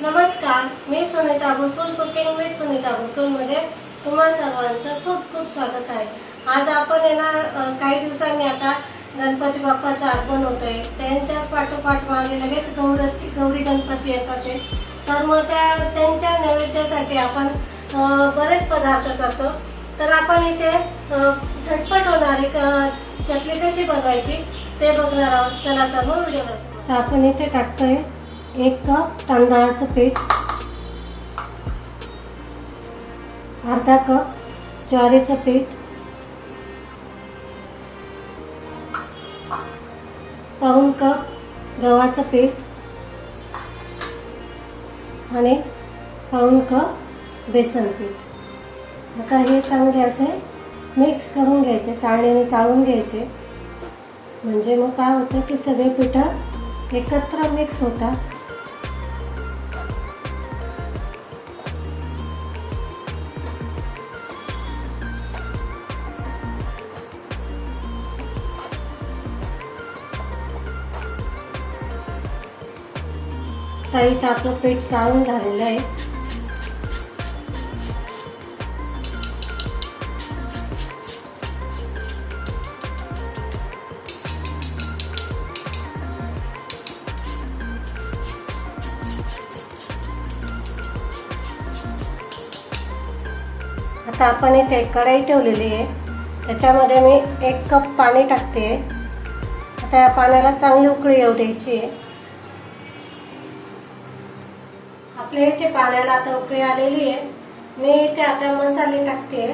नमस्कार मी Sunita Bulbul cooking with Sunita बुलबुलमध्ये तुम्हा सर्वांचं खूप खूप स्वागत आहे. आज आपण येणार काही दिवसांनी आता गणपती बाप्पाचं आगमन होत आहे त्यांच्याच पाठोपाठ मागे लगेच गौरी गौरी गणपती येतात. असे तर मग त्या त्यांच्या नैवेद्यासाठी आपण बरेच पदार्थ करतो. तर आपण इथे झटपट होणारी क- चकली कशी बनवायची ते बघणार आहोत. चला तर मग व्हिडिओ आपण इथे टाकतोय. एक कप तांदळाचं पीठ अर्धा कप ज्वारीचं पीठ पाऊन कप गव्हाचं पीठ आणि पाऊन कप बेसन पीठ. आता हे चांगले असे मिक्स करून घ्यायचे चाळणीने चाळून घ्यायचे. म्हणजे मग काय होतं की सगळे पिठं एकत्र मिक्स होतात. ताईचं आपलं पीठ चाळून झालेलं आहे. आता आपण इथे कढाई ठेवलेली आहे. त्याच्यामध्ये मी एक कप पाणी टाकते. आता या पाण्याला चांगली उकळी येऊ द्यायची आहे. आपले इथे पाण्याला आता उकळी आलेली आहे. मी इथे आता मसाले टाकते.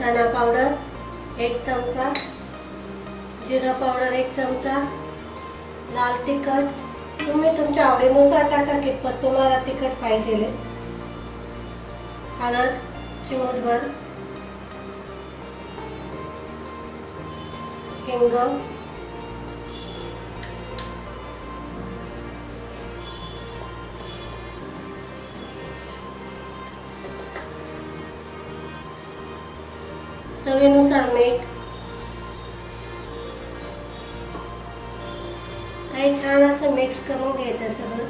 धना पावडर एक चमचा जिरा पावडर एक चमचा लाल तिखट. तुम्ही तुमच्या आवडीनुसार टाका कितपत तुम्हाला तिखट पाहिजे. हळद चिमूटभर. हिंग चवीनुसार मीठ. काही छान असं मिक्स करून घ्यायचं सगळं.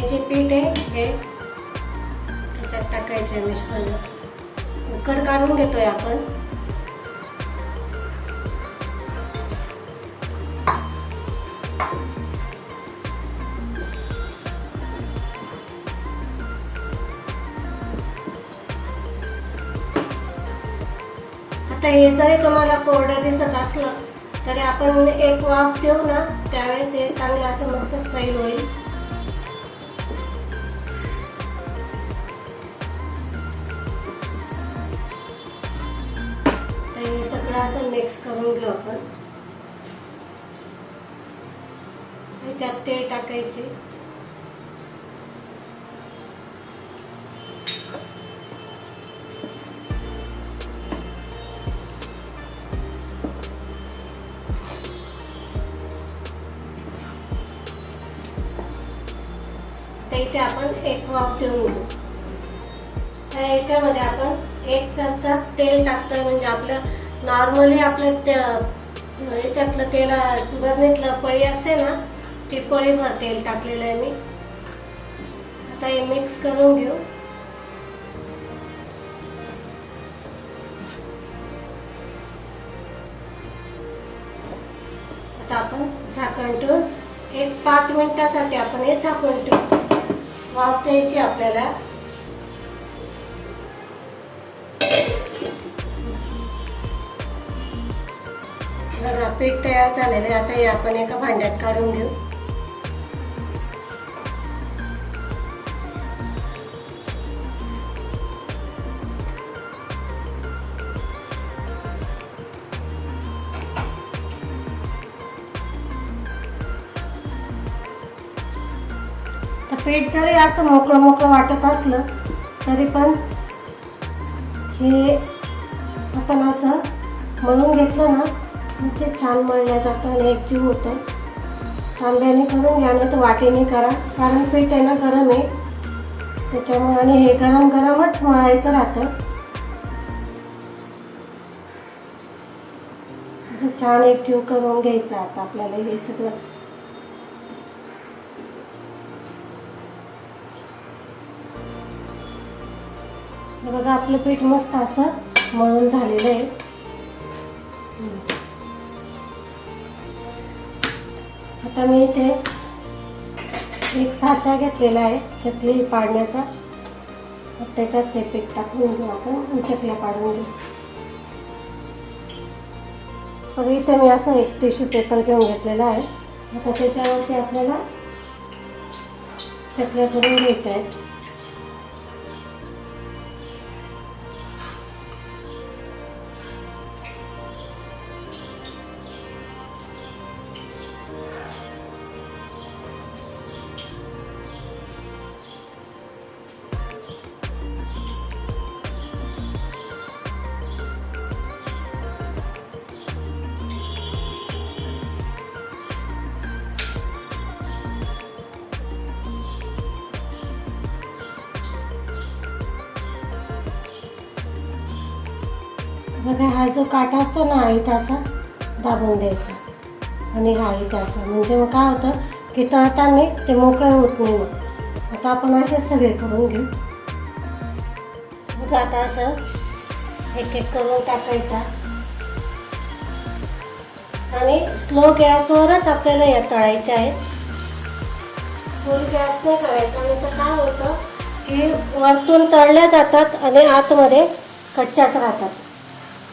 जे पीठ आहे हे त्याच्यात टाकायचे मिश्रण उकड काढून घेतोय आपण. आता हे जरी तुम्हाला कोरडं दिसत असलं तरी आपण एक वाफ देऊ ना त्यावेळेस हे चांगलं असं मस्त सैल होईल. तर हे सगळं असं मिक्स करून घेऊ आपण. त्याच्यात तेल टाकायचे. त्याचे आपण एक वाफ देऊन घेऊ. त्या याच्यामध्ये आपण एक चमचा तेल टाकतोय म्हणजे आपलं नॉर्मली आपलं त्या याच्यातलं तेला बरणीतलं पळी असते ना ती पळीभर तेल टाकलेलं आहे मी. आता हे मिक्स करून घेऊ. आता आपण झाकण ठेवून एक पाच मिनिटासाठी आपण हे झाकण ठेवू. हाफ द्यायची आपल्याला. बघा पीठ तयार झालेलं आहे. आता हे आपण एका भांड्यात काढून घेऊ. पीठ जरी असं मोकळं मोकळं वाटत असलं तरी पण हे आपण असं मळून घेतलं ना ते छान मळलं जातं आणि एकजीव होतं. तांब्याने करून घ्या ना तर वाटेने करा. कारण पीठ आहे ना गरम आहे. त्याच्यामुळे आणि हे गरम गरमच मळायचं राहतं. असं छान एकजीव करून घ्यायचं आता आपल्याला हे सगळं. हे बघा आपलं पीठ मस्त असं मळून झालेलं आहे. आता मी इथे एक साचा घेतलेला आहे चकली पाडण्याचा. त्याच्यात ते पीठ टाकून घेऊ आपण चकल्या पाडून घेऊ. बघा इथे मी असं एक टिश्यू पेपर घेऊन घेतलेला आहे. आता त्याच्यावरती आपल्याला चकल्या करून घ्यायच्या आहेत. बघा हा जो काटा असतो ना आई इथं असा दाबून द्यायचा. आणि हा इथं असा म्हणजे मग काय होतं की तळताना ते मोकळं होत नाही मग. आता आपण असेच सगळे करून घेऊ. बघा आता असं एक एक करून टाकायचा. आणि स्लो गॅसवरच आपल्याला या तळायच्या आहेत. फुल गॅस नाही करायचा नाही तर काय होतं की वरतून तळल्या जातात आणि आतमध्ये कच्च्याच राहतात.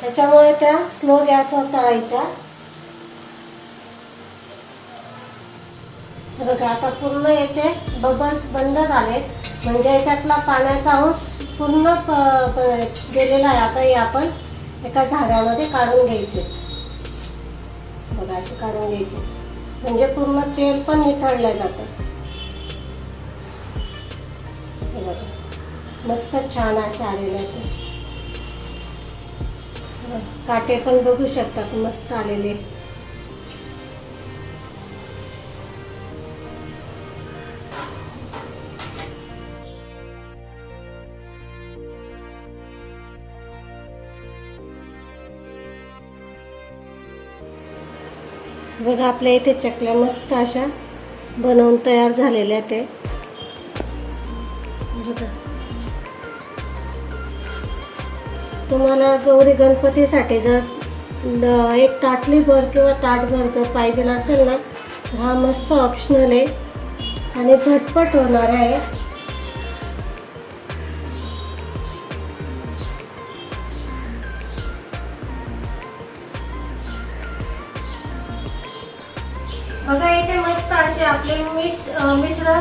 त्याच्यामुळे त्या स्लो गॅसवर तळायच्या बघा आता पूर्ण याचे बबल्स बंद झालेत. म्हणजे याच्यातला पाण्याचा अंश पूर्ण गेलेला आहे. आता हे आपण एका झाडामध्ये काढून घ्यायचे. बघा असे काढून घ्यायचे. म्हणजे पूर्ण तेल पण निथळलं जातं. मस्त छान असे आलेले आहेत. काटे पण बघू शकतात मस्त आलेले. बघा आपल्या इथे चकल्या मस्त अशा बनवून तयार झालेल्या ते. बघा. तुम्हाला गौरी गणपतीसाठी जर एक एक ताटलीभर किंवा ताटभर जर पाहिजे असेल ना तर हा मस्त ऑप्शनल आहे. आणि झटपट होणार आहे. बघा इथे मस्त असे आपले मिश मिश्र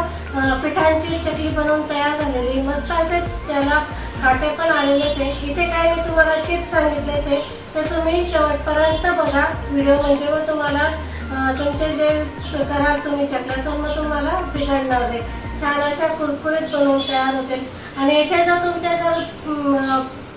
पिठांची चकली बनवून तयार झालेली मस्त असे त्याला काटे पण आलेले ते. इथे काय मी तुम्हाला टिप्स सांगितले ते तर तुम्ही शेवटपर्यंत बघा. व्हिडिओ म्हणजे मग तुम्हाला तुमचे जे कराल तुम्ही चकल्या तर मग तुम्हाला बिघडणार नाही. छान अशा कुरकुरीत बनवून तयार होतील. आणि इथे जर तुमच्या जर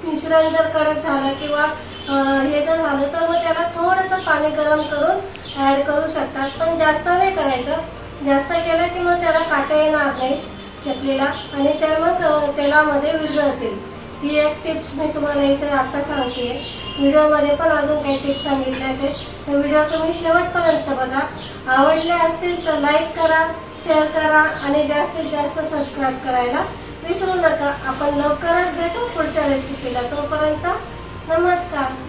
मिश्रण जर कडक झालं किंवा हे जर झालं तर मग त्याला थोडंसं पाणी गरम करून ॲड करू शकतात. पण जास्त नाही करायचं. जास्त केलं की मग त्याला काटे येणार नाही. चकलीला आणि त्या मग तेलामध्ये विरघळतील ही एक टिप्स मी तुम्हाला इथे आता सांगते. व्हिडिओमध्ये पण अजून काही टिप्स सांगितल्या ते तर व्हिडिओ तुम्ही शेवटपर्यंत बघा. आवडले असतील तर लाईक करा शेअर करा आणि जास्तीत जास्त सबस्क्राईब करायला विसरू नका. आपण लवकरच भेटू पुढच्या रेसिपीला तोपर्यंत नमस्कार.